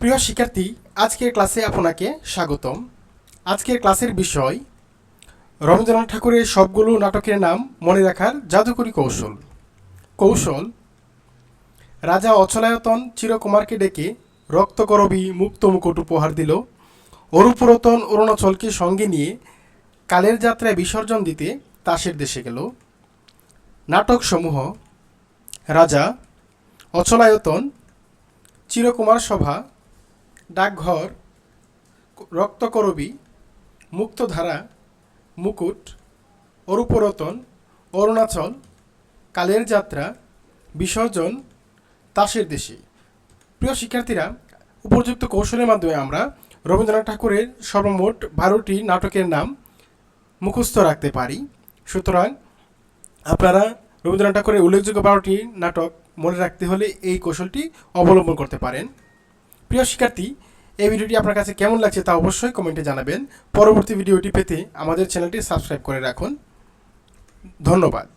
প্রিয় শিক্ষার্থী, আজকের ক্লাসে আপনাকে স্বাগতম। আজকের ক্লাসের বিষয়, রবীন্দ্রনাথ ঠাকুরের সবগুলো নাটকের নাম মনে রাখার জাদুকরী কৌশল। কৌশল, রাজা অচলায়তন চিরকুমারকে ডেকে রক্তকরবী মুক্ত মুকুট উপহার দিল। অরুপুরতন অরুণাচলকে সঙ্গে নিয়ে কালের যাত্রায় বিসর্জন দিতে তাসের দেশে গেল। নাটকসমূহ, রাজা অচলায়তন চিরকুমার সভা ডাকঘর, রক্তকরবী, মুক্তধারা, মুকুট, অরূপরতন, অরুণাচল, কালের যাত্রা, বিসর্জন, তাসের দেশে। প্রিয় শিক্ষার্থীরা, উপযুক্ত কৌশলের মাধ্যমে আমরা রবীন্দ্রনাথ ঠাকুরের সর্বমোট বারোটি নাটকের নাম মুখস্থ রাখতে পারি। সুতরাং আপনারা রবীন্দ্রনাথ ঠাকুরের উল্লেখযোগ্য বারোটি নাটক মনে রাখতে হলে এই কৌশলটি অবলম্বন করতে পারেন। প্রিয় শিক্ষার্থী এই ভিডিওটি আপনার কাছে কেমন লাগছে তা অবশ্যই কমেন্টে জানাবেন। পরবর্তী ভিডিওটি পেতে আমাদের চ্যানেলটি সাবস্ক্রাইব করে রাখুন। ধন্যবাদ।